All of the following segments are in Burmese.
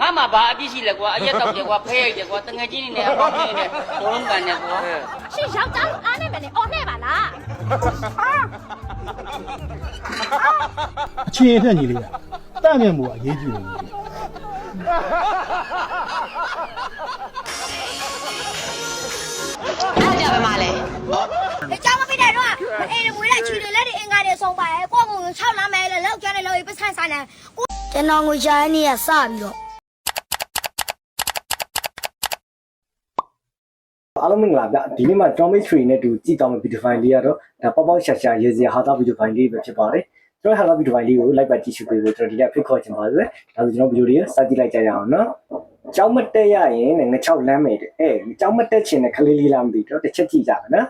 ငါမှဘာအပြစ်ရှိလဲကွာအရက်တော့တယ်ကွာဖဲရိုက်တယ်ကွာတငယ်ချင်းနေနဲ့အပေါင်းနေနဲ့ဘောလုံးကန်နေကွာရှင်ယောက်ျားလိုအားနေမယ်လေအော်နဲ့ပါလားအချင်းအထက်ညီလေးကတန့်မြတ်မှုကအရေးကြီးတယ်ညီလေးအဲ့ကြပဲမလဲအကြောင်းမပြတဲ့တော့အေးမွေးတဲ့ချီတွေလက်တွေအင်္ဂါတွေဆုံးပါရဲ့ကိုယ့်ကိုယ်6လမ်းမဲလေလောက်ကျန်းနေလို့ပစန်ဆိုင်နေကျွန်တော်ငွေချာနေရစပြီးတော့ အားလုံးမင်္ဂလာဗျဒီနေ့မှာ Tomic Tree နဲ့တူကြည့်တော့မယ့် video file လေးကတော့ဒါပေါက်ပေါက်ရှာရှာရေးစရာဟာတာ video file လေးပဲဖြစ်ပါတယ်ကျွန်တော်ဟာတာ video file လေးကို like ပါကြည့်ရှုပေးဖို့ကျွန်တော်ဒီနေ့ဖိတ်ခေါ်ချင်ပါတယ်ဒါဆိုကျွန်တော် video လေးကိုစကြည့်လိုက်ကြရအောင်နော်ကျောင်းမတက်ရရင်ငချောက်လမ်းမယ်တဲ့အဲကျောင်းမတက်ချင်တဲ့ကလေးလေးလားမသိတော့တစ်ချက်ကြည့်ကြမယ်နော်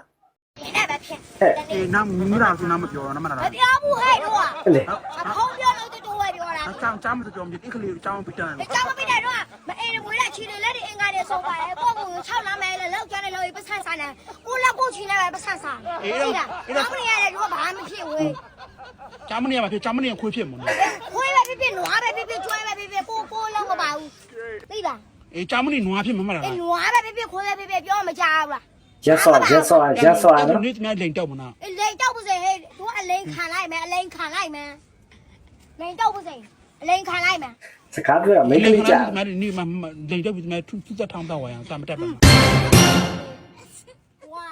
အဲ့ပဲဖြစ်ဟဲ့အေးနာမူးတာဆိုနာမပြောတော့နာမလားမပြောဘူးဟဲ့တော့ဟဲ့လေအဖုံးပြောလို့တူတူပဲပြောတာအချောင်းချမ်းမကြောင်ဒီကလေးကိုချောင်းပြတန်းအကြောင်းမပြတဲ့တော့မအေးမွေးတဲ့ချီတွေလက်တွေအင်္ဂါတွေ ဆုံးပါရဲ့ကိုယ့်ကိုယ်6လမ်းမဲလေလောက်ကျန်းနေလို့ပစန်ဆိုင်နေကိုလက်ကိုချီနေပဲပစန်ဆိုင်အေးဒါအမရတဲ့တော့ဘာမှဖြစ်ဝေးချမ်းမနေရမှာဖြစ်ချမ်းမနေခွေးဖြစ်မလို့ခွေးပဲဖြစ်ဖြစ်နွားပဲဖြစ်ဖြစ်ကျွဲပဲဖြစ်ဖြစ်ကိုကိုလုံးမပါဘူးသိလားအေးချမ်းမနေနွားဖြစ်မမလားအေးနွားပဲဖြစ်ဖြစ်ခွေးပဲဖြစ်ဖြစ်ပြောမကြဘူးလားရက်စောရက်စောရက်စောနော်နေ့တနေ့လိန်တောက်မနာအေးလိန်တောက်ပါစေဟဲ့သူကအလိန်ခံလိုက်မယ်အလိန်ခံလိုက်မယ်လိန်တောက်ပါစေအလိန်ခံလိုက်မယ် စကားပြောတာမိန်းကလေးကြာမနေ့မှလိန်တောက်ပြီးတနေ့သူသူသက်ထောင်းတော့ဝါရအောင်စမတက်ပါဝါ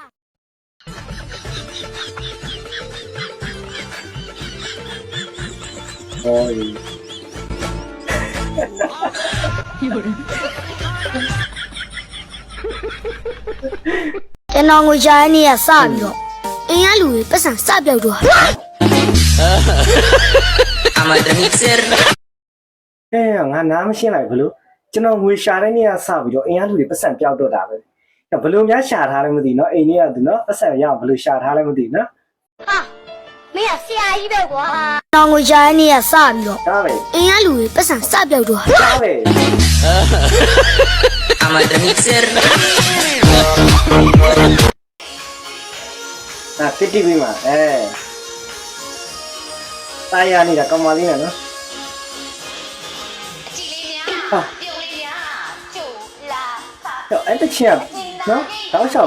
ဟောဒီကျွန်တော်ငွေချာနေရစပြီးတော့အင်းရလူတွေပတ်စံစပြောက်တော့ အဲငါနားမရှင်းလိုက်ဘလို့ကျွန်တော်ငွေရှာတဲ့နေ့ကစပြီးတော့အင်အားလူတွေပတ်စံပြောက်တော့တာပဲဘလို့များရှာထားလဲမသိနော်အိမ်ကြီးကသူနော်ပတ်စံရအောင်ဘလို့ရှာထားလဲမသိနော်မင်းကဆရာကြီးပဲကွာကျွန်တော်ငွေချာနေရစပြီးတော့ဒါပဲအင်းရလူတွေပတ်စံစပြောက်တော့ဒါပဲอ่ะတိတိပြီးမှာအဲတာယာနေတာကောင်မလေးနဲ့နော်ကြ ည်လေးများဟာပြုံးလေးများကျိုလာဖာတော့အဲ့တချင်ကနော်တောက်လျှော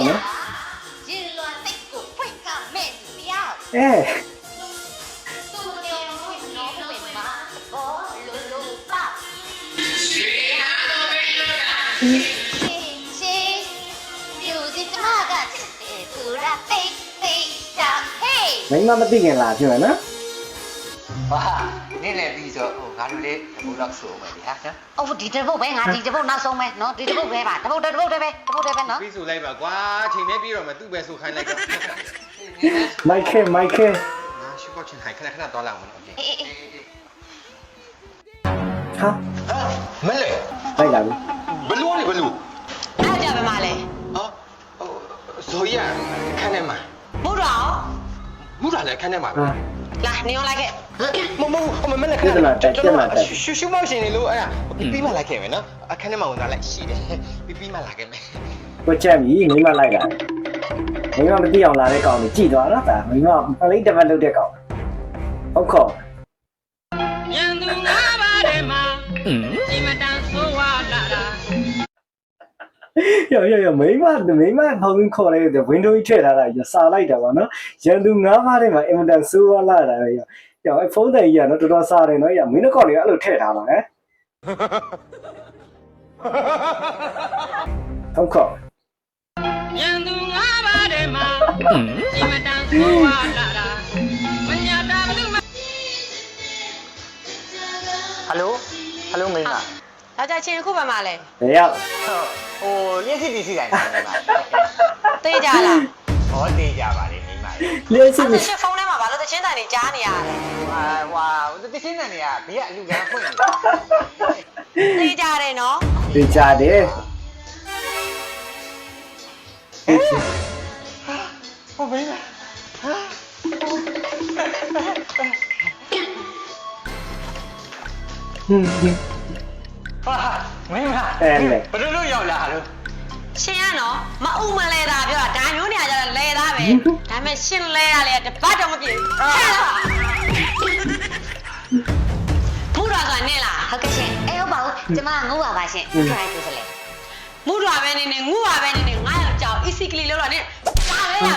ပြီးဆိုဟိုငါတို့လေးဘုလောက်ဆိုမယ်ဗျာနော် အော်ဒီတစ်ပုတ်ပဲငါဒီတစ်ပုတ်နောက်ဆုံးပဲเนาะဒီတစ်ပုတ်ပဲပါတစ်ပုတ်တစ်ပုတ်တည်းပဲတစ်ပုတ်တည်းပဲเนาะ ပြီးဆိုလိုက်ပါကွာချိန်နဲ့ပြီးတော့မှသူ့ပဲဆိုခိုင်းလိုက်တော့ မိုက်ခဲမိုက်ခဲ ငါရှုပ်ပေါက်ချင်ခိုင်ခဏခဏသွားလာအောင်နော်โอเค အေးအေး ဟာ ဟာမလဲ လိုက်လာပြီ ဘလူးလေဘလူး အဲ့ကြပဲမလဲ ဟာဟိုဇိုရီယာခန်းထဲမှာ ဘုရား မူတာလည်းခန်းထဲမှာ ဟာ လာနေအောင်လိုက်ခဲ့ မမဟိုမမလည်းခန်းရှူရှူမောက်ရှင်နေလို့အဲ့ဒါပြီးမှလိုက်ခဲ့မယ်နော်အခန်းထဲမှာဝင်သွားလိုက်ရှိတယ်ပြီးပြီးမှလာခဲ့မယ်ကိုချက်ပြီမိန်းမလိုက်လာမိန်းမမသိအောင်လာတဲ့ကောင်ကြီးကြည်သွားတော့ဒါမိန်းမပလိတ်တစ်ပတ်လုပ်တဲ့ကောင်ဟုတ်ခေါ်ရန်သူငါးပါးထဲမှာဒီမတန်ဆိုးဝါလာတာရောရောရောမိန်းမမိန်းမဟောင်းခေါ်လိုက်တဲ့ window ကြီးထည့်ထားတာရစာလိုက်တာပါနော်ရန်သူငါးပါးထဲမှာအင်မတန်ဆိုးဝါလာတာရော ရောအဲ့ဖုန်းတိုင်ကြီးကနော်တော်တော်စားတယ်နော်ရမင်းတို့ကောင်တွေကအဲ့လိုထည့်ထားပါဟမ်ဟုတ်ခေါ်ရန်သူငါးပါးထဲမှာဒီမတန်ဆိုးဝါလာတာမညာတာဘလူမဟယ်လိုဟယ်လိုမိန်းမဒါကြချင်းအခုပဲမလဲဘယ်ရောက်ဟိုလျှက်စစ်တီစီတိုင်းမိန်းမသေးကြလားဟောတေးကြပါ လေမိန်းမလျှက်စစ်အဲ့ပြီဒါရှင်းဖုန်းထဲမှာဘာလို့တချင်းတန်နေကြားနေရလဲဟာဟွာတချင်းတန်တွေကဘေးကအလူကန်းဖွင့်နေသေးကြတယ်နော်ဒီကြတယ်ဟိုမိန်းမဟွန်းဟွန်းဟာမိန်းမအဲ့လေဘယ်လိုလုပ်ရောက်လာလို့ရှင်းရ နော်မအုံမလဲတာပြောတာဒါမျိုးနေရကြလဲသားပဲဒါပေမဲ့ရှင်းလဲရလေတပတ်တော့မပြေဘူးဟဲ့လားဘုရားကနဲ့လားဟုတ်ကဲ့ရှင်အေးဟုတ်ပါဘူးကျမငုပါပါရှင်ထိုင်ကိုစလေမူတော်ပဲနေနေငုပါပဲနေနေငါယောက်ျား easy ကလေးလောက်တာနဲ့ပါပဲရ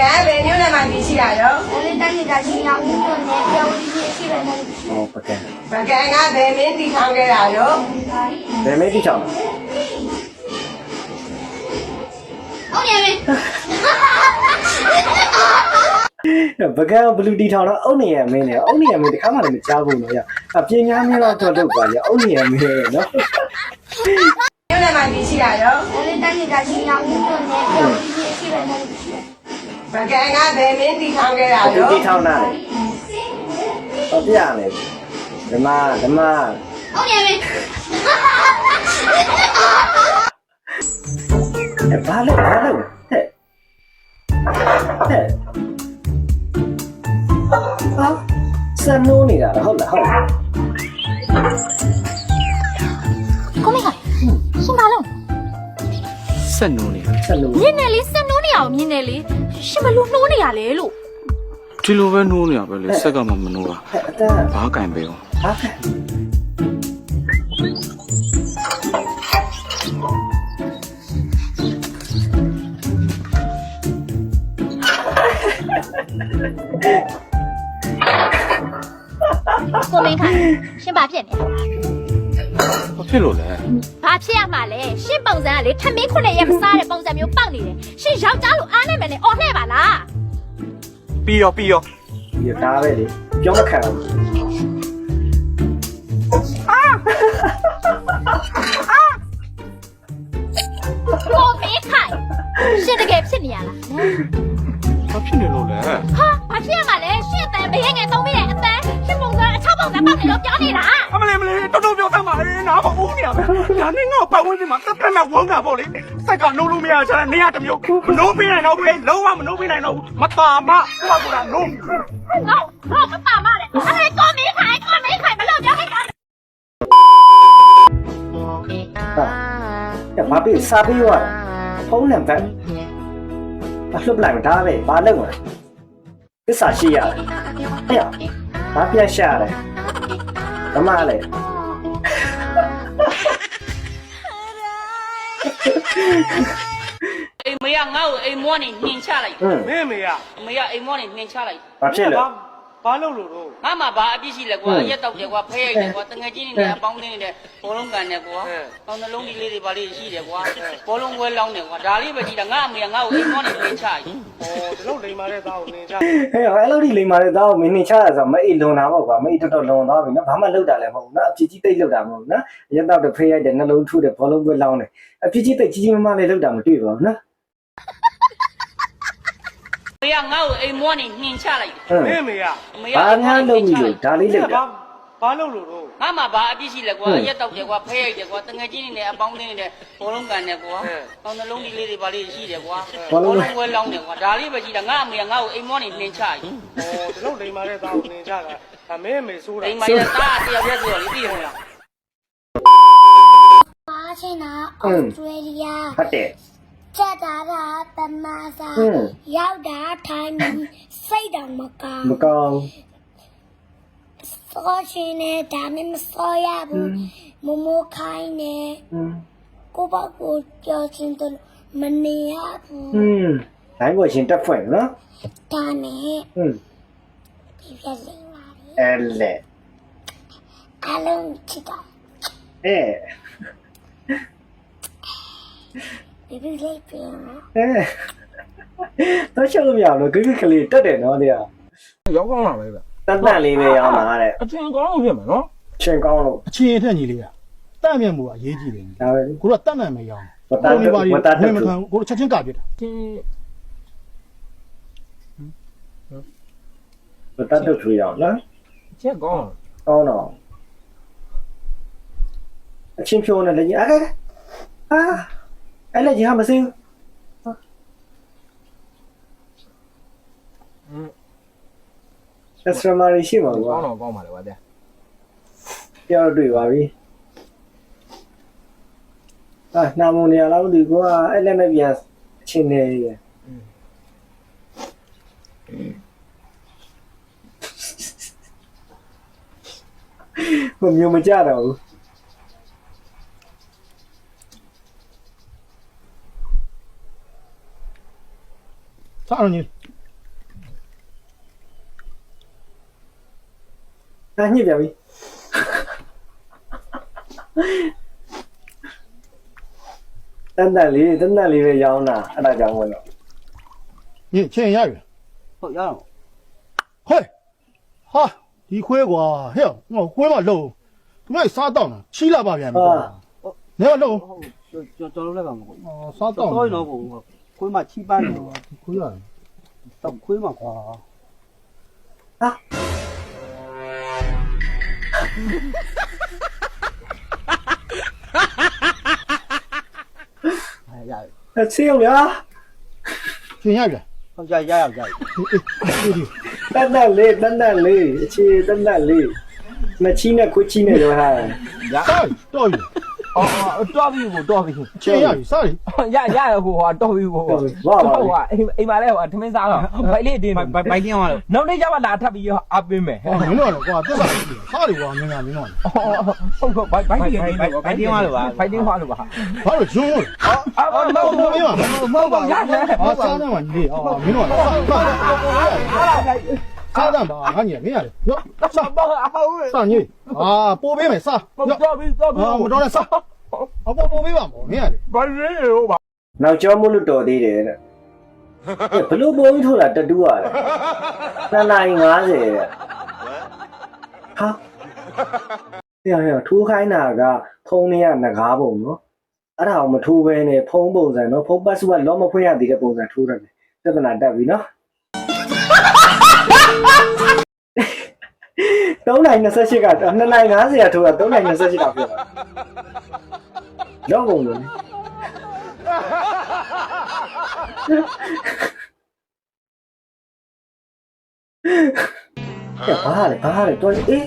ကဘယ်မြို့နယ်မှာတည်ရှိတာရောအဲ့ဒါတန်ကြီးကရှင်အောင်မြို့နယ်ပြောင်းပြီးရှိတယ်နော်ဟောပကံပကံကဘယ်မင်းတည်ထောင်ခဲ့တာရောဘယ်မင်းတည်ထောင်ဟုတ်ရမယ်ပကံဘလူတီထောင်တော့အုတ်နေရမင်းနဲ့အုတ်နေရမင်းဒီခါမှလည်းမကြားဘူးနော်ရအပြင်းများများတော့တော့လောက်ပါရအုတ်နေရမင်းရဲ့နော်မြို့နယ်မှာတည်ရှိတာရောအဲ့ဒါတန်ကြီးကရှင်အောင်မြို့နယ်ပြောင်းပြီးရှိတယ်နော် ဗကန်ကဘယ်မင်းတီထောင်ခဲ့တာသူတီလို့ထောင်တာလေဟောပြရမယ်ဓမ္မဓမ္မဟုတ်တယ်မေအဲဘာလဲဘာလဲဟဲ့ဟဲ့ဟာစံနိုးနေတာလားဟုတ်လားဟုတ်လားကိုမေကရှင်ပါလို့ဆက်နိုးနေတာစံနိုး ညနေလေးစက် အောင်မြင်နေလေရှင်ဘလို့နှိုးနေရလဲလို့ဒီလိုပဲနိုးနေရပဲလေဆက်ကမှမနိုးတာဟဲ့အတန်းဘာကင်ပဲရောဟာဟဲ့ကိုမေကရှင်ဘာဖြစ်နေဘာဖြစ်လို့လဲ ဘာဖြစ်ရမှာလဲရှင်ပုံစံကလေထမင်းခုနှစ်ရက်မစားတဲ့ပုံစံမျိုးပေါက်နေတယ်ရှင်ယောက်ျားလိုအားနဲ့မယ်နဲ့အော်လှဲ့ပါလားပြီးရောပြီးရောဒီဒါပဲလေပြောမခံဘူးကိုမေခိုင်ရှင်တကယ်ဖြစ်နေရလားဘာဖြစ်နေလို့လဲဟာဘာဖြစ်ရမှာလဲရှင်အတန်ဘယငယ်သုံးမိတဲ့အတန်ရှင်ပုံစံအချောက် ပုံစံပေါက်နေလို့ပြောနေတာအမလေးမလေးတော်တော်ပြောသမ်းပါလေနားမဦးနေရပဲဒါနဲ့ငါ့ပတ်ဝန်းကျင်မှာတက်တက်နဲ့ဝုန်းတာပေါ့လေဆက်ကနိုးလို့မရချင်နေရတစ်မျိုးမနိုးပေးနိုင်တော့ဘူးလေလုံးဝမနိုးပေးနိုင်တော့ဘူးမတာမဟောကလာနိုးငါငါမပါမနဲ့အဲ့ကိုမေခိုင်ကိုမေခိုင်ဘလို့ပြောလိုက်တာဟာကဲဘာပြီးစာပြီးရောဖုန်းနံပါတ်ဘာလှုပ်လိုက်မဒါပဲဘာလုပ်လဲသစ္စာရှိရတယ်ဟဲ့ ဘာပြတ်ရှာလဲဓမ္မလေအိမ်မေကငါ့ကိုအိမ်မောနေနှင်ချလိုက်ဟွန်းမင်းမေရအမေကအိမ်မောနေနှင်ချလိုက်ဘာဖြစ်လဲ ဘာလို့လို့တော့ငါမှဘာအပြစ်ရှိလဲကွာဟွန်းရက်တောက်တယ်ကွာဖဲရိုက်တယ်ကွာတငယ်ချင်းတွေနဲ့အပေါင်းအသင်းတွေနဲ့ဘောလုံးကန်တယ်ကွာဟဲ့ကောင်းနှလုံးဒီလေးတွေဘာလေးရှိတယ်ကွာဘောလုံးဝဲလောင်းတယ်ကွာဒါလေးပဲကြည့်တာငါအမေကငါ့ကိုအိမ်မောနေနှင်ချလိုက်ဟောဒီလိုလိမ်မာတဲ့သားကိုနင်ကြဟဲ့အဲ့လိုဒီလိမ္မာတဲ့သားကိုမင်းနေချရဆိုမအိတ်လွန်တာပေါ့ကွာမအိတ်တော်တော်လွန်သွားပြီနော်ဘာမှလုပ်တာလည်းမဟုတ်ဘူးနော်အဖြစ်ကြီးတိတ်လုပ်တာမဟုတ်ဘူးနော်ရက်တော့တစ်ဖေးရိုက်တယ်နှလုံးထုတယ်ဘောလုံးပွဲလောင်းတယ်အဖြစ်ကြီးတိတ်ကြီးကြီးမားမားလေးလုပ်တာမတွေ့ပါဘူးနော် ဖေကငါ့ကိုအိမ်မွားနေနှင်ချလိုက်တယ်ဟင်းမေရအမေကဘာငါလုပ်ပြီလို့ဒါလေးလုပ်တာဘာလုပ်လို့တော့ငါမှဘာအပြစ်ရှိလဲကွာရက်တောက်တယ်ကွာဖဲရိုက်တယ်ကွာတငယ်ချင်းတွေနဲ့အပေါင်းအသင်းတွေနဲ့ဘောလုံးကန်တယ်ကွာပေါင်းနှလုံးလေးလေးတွေဘာလေးရှိတယ်ကွာဘောလုံးဝဲလောင်းတယ်ကွာဒါလေးပဲရှိတာငါအမေကငါ့ကိုအိမ်မွားနေနှင်ချကြီးဟောဒီလိုလိမ်မာတဲ့သားကိုနှင်ချတာအမေအမေဆိုးတာအိမ်မရဲ့သားတယောက်တည်းဆိုတော့လေးသိရမလားပါချင်းနာအော်စတြေးလျဟုတ်တယ် ချက်တာတာပမာစာဟွန်း ရောက်တာထိုင်းပြီးစိတ်တော်မကောင်းမကောင်းစောရှင်နဲ့ဒါမှမစောရဘူးမမိုးခိုင်းနဲ့ဟွန်းကိုယ့်ဘက်ကိုကြောက်ချင်းတို့မနေရဘူးဟွန်းဒိုင်းပေါ်ရှင်တက်ဖွဲ့နော်ဒါနဲ့ဟွန်းပြပြလိမ့်ပါလေအဲလေအလုံးချစ်တာအဲ ဘယ်လိုလေးပြန်လဲအဲတော့ချက်လို့မရဘူးနော်ဂိဂိကလေးတက်တယ်နော်တရားရောက်ကောင်းလာပဲဗျတန်တန်လေးပဲရောင်းတာတဲ့အချင်းကောင်းလို့ဖြစ်မှာနော်ချင်းကောင်းလို့အချင်းအထက်ညီလေးကတန့်မြတ်မှုကအရေးကြီးတယ်ညီဒါပဲကိုတော့တန့်နိုင်မရအောင်ဝတ်တာကိုပါရီဝတ်တာတက်ဝင်မခံဘူးကိုတော့ချက်ချင်းကပြစ်တာချင်းဝတ်တာတက်ထူရအောင်နော်ချက်ကောင်းကောင်းတော့အချင်းဖြိုးနေလည်းကြီးအားအာ အဲ့လက်ရင်ကမစင်းဘူးအက်စထရာမာရီရှိမှာကွာကောင်းတော့ကောင်းပါလေကွာတဲ့ပြောက်တွေ့ပါပြီအာနာမုံနေရာလောက်ဒီကွာအဲ့လက်မဲ့ပြန်အချင်းနေရယ်ဟိုမျိုးမကြတော့ဘူး စားအောင်ကြီးဒါညစ်ပြန်ပြီတန်တန်လေးတန်တန်လေးပဲရောင်းတာအဲ့ဒါကြောင့်ဝင်တော့ညီချင်းရပြီဟုတ်ရအောင်ဟဲ့ဟာဒီခွဲကွာဟဲ့ငါခွဲမလုံးသူကစားတော့တာချီလာပါဗျာကွာနေမလုံးဟုတ်ကျွန်တော်တို့လည်းပါမဟုတ်အော်စားတော့တော့တော့ကို ခွေးမချီပန်းနေတော့ခွဲရတယ်တော့ခွေးမကွာဟာရရအချေးရချင်းရပြီဟုတ်ရရရရအေးဒီတန်တန်လေးတန်တန်လေးအခြေတန်တန်လေးမ ချီနဲ့ခွချီနဲ့ရောထားတယ်စားတော့ပြီအော်တော့ပြီကိုတော့ပြီချင်းရပြီစားပြီရရရဟိုဟာတော့ပြီကိုဟုတ်ပြီဝါပါဟိုပြီဟာအိမ်အိမ်မှာလဲဟိုထမင်းစားတော့ဘိုက်လေးတင်းဘိုက်ဘိုက်တင်းသွားလို့နောက်နေ့ကျမှလာထပ်ပြီးအပ်ပေးမယ်ဟောမင်းတို့ကတော့ကွာတက်စားစားတယ်ကွာမင်းကမင်းတို့ဟုတ်ဟုတ်ဘိုက်ဘိုက်တင်းဘိုက်ဘိုက်တင်းသွားလို့ပါဘိုက်တင်းသွားလို့ပါဘာလို့ဂျုံလို့အော်အော်မဟုတ်ဘူးမဟုတ်ပါဘူးရတယ်ဟာစားတယ်မှာညီအော်မင်းတို့က စားစားတယ်ပါငါညီမင်းရတယ်ရောစားပါအဟုတ်စားညီအာပိုးပေးမယ်စားတော့ပြီတော့ပြီအာမတော်နဲ့စားအပေါ်ပိုးပေးပါမောမင်းရတယ်ဘာလဲရောပါနောက်ကျောမို့လို့တော်သေးတယ်တဲ့ဘလို့ပုံကြီးထိုးတာတတူးရတယ်နှစ်နိုင်50တဲ့ဟာဟဲ့ဟဲ့ထိုးခိုင်းတာကဖုံးလေးကငကားပုံနော်အဲ့ဒါကိုမထိုးဘဲနဲ့ဖုံးပုံစံနော်ဖုံးပတ်စုကလောမဖွင့်ရသေးတဲ့ပုံစံထိုးတယ်ပြဿနာတက်ပြီနော် 3နိုင်28က2နိုင်50ကထိုးတာ3နိုင်28ကပြောတာလောက်ကုန်လို့ကဲဘာလဲဘာလဲတော်အေး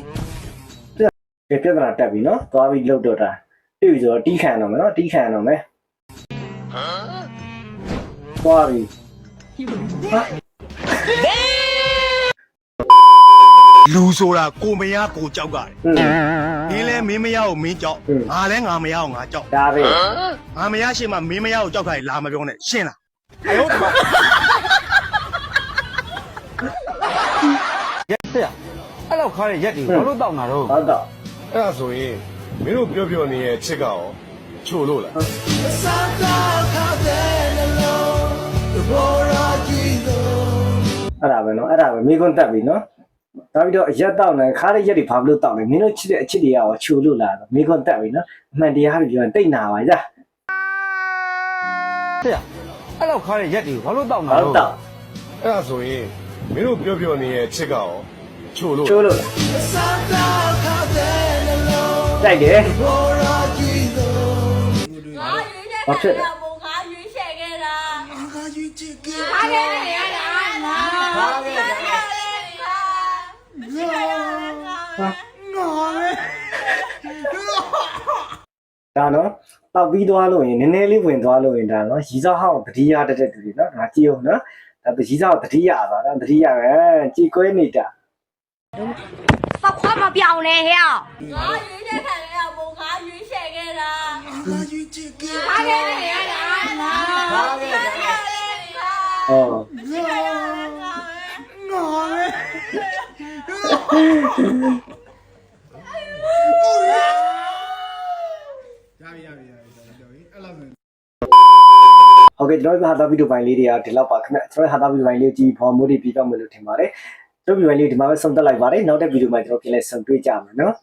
ကဲပြဿနာတက်ပြီနော်သွားပြီးလှုပ်တော့တာတွေ့ပြီဆိုတော့တီးခံတော့မယ်နော်တီးခံတော့မယ်သွားပြီ လူဆိုတာကိုမရကိုကြောက်ကတယ်ဟွန်းနင်းလဲမင်းမရကိုမင်းကြောက်ဟွန်းငါလဲငါမရကိုငါကြောက်ဒါပဲငါမရရှိမှမင်းမရကိုကြောက်ခိုင်းလာမပြောနဲ့ရှင်းလားရက်ဆက်အဲ့လောက်ခါတဲ့ရက်တွေဘာလို့တောက်တာတော့ဟုတ်တော့အဲ့ဒါဆိုရင်မင်းတို့ပြောပြောနေရဲ့ချစ်ကရောချို့လို့လားအဲ့ဒါပဲနော်အဲ့ဒါပဲမိကွန်းတက်ပြီနော် နောက်ပြီးတော့အရက်တောက်နေခါးတဲ့ရက်တွေဘာလို့တောက်လဲမင်းတို့ချစ်တဲ့အချစ်တွေကရောခြုံလို့လားမိကွန်းတက်ပြီနော်အမှန်တရားတွေပြောရင်တိတ်နာပါကြအဲ့လောက်ခါတဲ့ရက်တွေဘာလို့တောက်တာဟုတ်တော့တော့အဲ့ဒါဆိုရင်မင်းတို့ပြောပြောနေရဲ့ချစ်ကရောချို့လို့ချိုးလို့တိုက်တယ်ဘာဖြစ်လဲဘုံကားရွေးချယ်ခဲ့တာငါရွေးချယ်ခဲ့တာငါခဲ့ရတာငါခဲ့ရတာမရှိရတာ ဒါနော်တောက်ပြီးသွားလို့ရင်နည်းနည်းလေးဝင်သွားလို့ရင်ဒါနော်ရီစားဟောင်းတတိယတက်တဲ့သူတွေနော်ငါကြည့်အောင်နော်ဒါရီစားတတိယပါနော်တတိယပဲကြည်ကွဲနေတာပခွားမပြောင်းနဲ့ဟဲ့ငါရွေးချယ်ခံခဲ့ရဘုံကားရွေးချယ်ခဲ့တာငါရွေးချယ်ခဲ့ငါခဲ့ရတာငါခဲ့ရတာဟောမရှိရတာငါဟုတ် ကဲ့ကျွန်တော်တို့ဟာတာဗီဒီယိုပိုင်းလေးတွေကဒီလောက်ပါခင်ဗျကျွန်တော်ဟာတာဗီဒီယိုပိုင်းလေးကြည့်ပေါ်မိုးတွေပြီးတော့မလို့ထင်ပါတယ်ကျွန်တော်ဗီဒီယိုပိုင်းလေးဒီမှာပဲဆုံးသက်လိုက်ပါတယ်နောက်တဲ့ဗီဒီယိုမှာကျွန်တော်ပြန်လည်ဆုံတွေ့ကြမယ်နော်